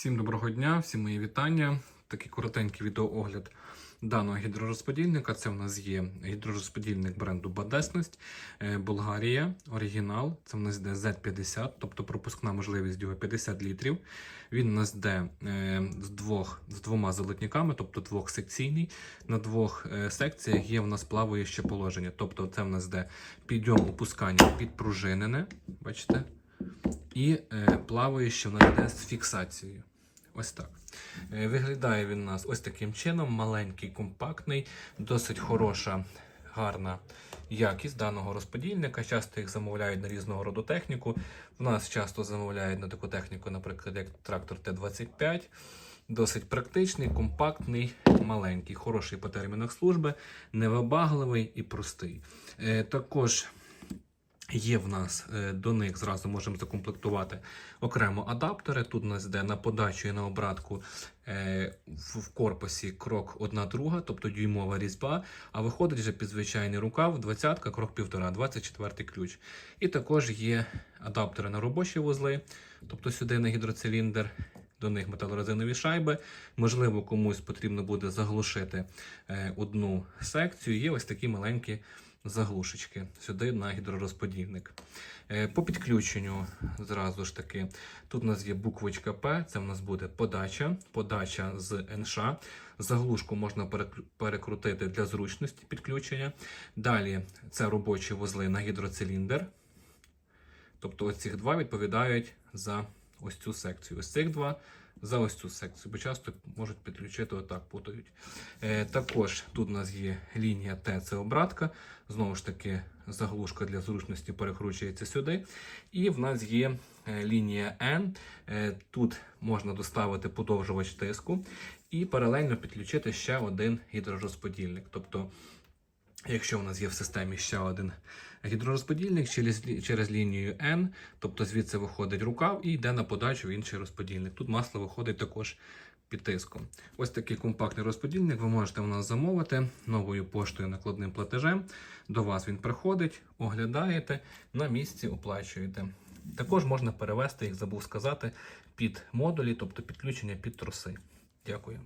Всім доброго дня, всім мої вітання. Такий коротенький відеоогляд даного гідророзподільника. Це в нас є гідророзподільник бренду Бадесність, е, Болгарія, оригінал. Це в нас йде Z50, тобто пропускна можливість його 50 літрів. Він у нас йде е, з, двох, з двома золотниками, тобто двохсекційний. На двох е, секціях є в нас плаваюче положення. Тобто це в нас йде підйом опускання підпружинене. Бачите? І плаваюче в нас йде з фіксацією. Ось так. Е, Виглядає він у нас ось таким чином: маленький, компактний, досить хороша, гарна якість даного розподільника. Часто їх замовляють на різного роду техніку. В нас часто замовляють на таку техніку, наприклад, як трактор Т-25. Досить практичний, компактний, маленький, хороший по термінах служби, невибагливий і простий. Е, Також Є в нас е, до них зразу можемо закомплектувати окремо адаптери. Тут у нас йде на подачу і на обратку е, в корпусі крок 1 друга, тобто дюймова різьба. А виходить вже під звичайний рукав 20-ка, крок 1,5, 24 ключ. І також є адаптери на робочі вузли, тобто сюди на гідроциліндр. До них металорезинові шайби. Можливо, комусь потрібно буде заглушити е, одну секцію. Є ось такі маленькі заглушечки сюди на гідророзподільник. Е, По підключенню зразу ж таки. Тут у нас є буквочка П, це в нас буде подача, подача з НШ. Заглушку можна перекрутити для зручності підключення. Далі це робочі вузли на гідроциліндр. Тобто цих два відповідають за ось цю секцію. Ось цих два за ось цю секцію, бо часто можуть підключити отак, путають. Е, також тут у нас є лінія Т, це обратка. Знову ж таки, заглушка для зручності перекручується сюди. І в нас є е, лінія N. Е, тут можна доставити подовжувач тиску і паралельно підключити ще один гідророзподільник. Тобто Якщо у нас є в системі ще один гідророзподільник через, через лінію N, тобто звідси виходить рукав і йде на подачу в інший розподільник. Тут масло виходить також під тиском. Ось такий компактний розподільник ви можете у нас замовити новою поштою накладним платежем. До вас він приходить, оглядаєте, на місці оплачуєте. Також можна перевести, як забув сказати, під модулі, тобто підключення під троси. Дякую.